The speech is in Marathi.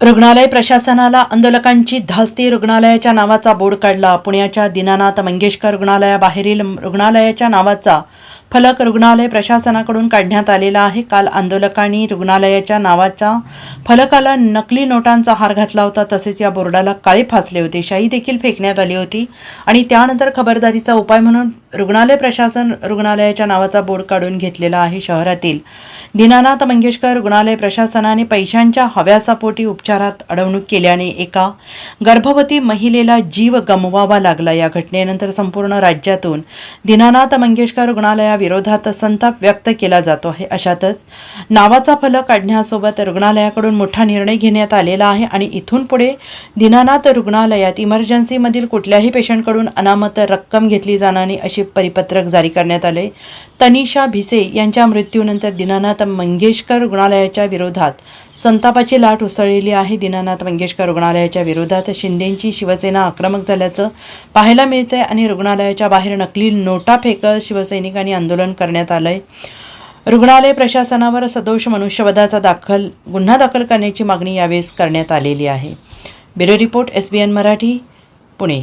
रुग्णालय प्रशासनाला आंदोलकांची धास्ती रुग्णालयाच्या नावाचा बोर्ड काढला. पुण्याच्या दीनानाथ मंगेशकर रुग्णालयाबाहेरील रुग्णालयाच्या नावाचा फलक रुग्णालय प्रशासनाकडून काढण्यात आलेला आहे. काल आंदोलकांनी रुग्णालयाच्या नावाच्या फलकाला नकली नोटांचा हार घातला होता. तसेच या बोर्डाला काळे फासले होते. शाई देखील फेकण्यात आली होती आणि त्यानंतर खबरदारीचा उपाय म्हणून रुग्णालय प्रशासन रुग्णालयाच्या नावाचा बोर्ड काढून घेतलेला आहे शहरातील. दीनानाथ मंगेशकर रुग्णालय प्रशासनाने पैशांच्या हव्यासापोटी उपचारात अडवणूक केल्याने एका गर्भवती महिलेला जीव गमवावा लागला. या घटनेनंतर संपूर्ण राज्यातून दीनानाथ मंगेशकर रुग्णालयाविरोधात संताप व्यक्त केला जातो आहे. अशातच नावाचा फलक काढण्यासोबत रुग्णालयाकडून मोठा निर्णय घेण्यात आलेला आहे आणि इथून पुढे दीनानाथ रुग्णालयात इमर्जन्सीमधील कुठल्याही पेशंटकडून अनामत रक्कम घेतली जाणार नाही असे परिपत्रक जारी करण्यात आले. तनिषा भिसे यांच्या मृत्यूनंतर दीनानाथ मंगेशकर रुग्णालयाच्या विरोधात संतापाची लाट उसळलेली आहे. दीनानाथ मंगेशकर रुग्णालयाच्या विरोधात शिंदेंची शिवसेना आक्रमक झाल्याचं पाहायला मिळतंय आणि रुग्णालयाच्या बाहेर नकली नोटा फेकत शिवसैनिकांनी आंदोलन करण्यात आलंय. रुग्णालय प्रशासनावर सदोष मनुष्यवधाचा दाखल गुन्हा दाखल करण्याची मागणी यावेळेस करण्यात आलेली आहे. Bureau report S B N Marathi Pune.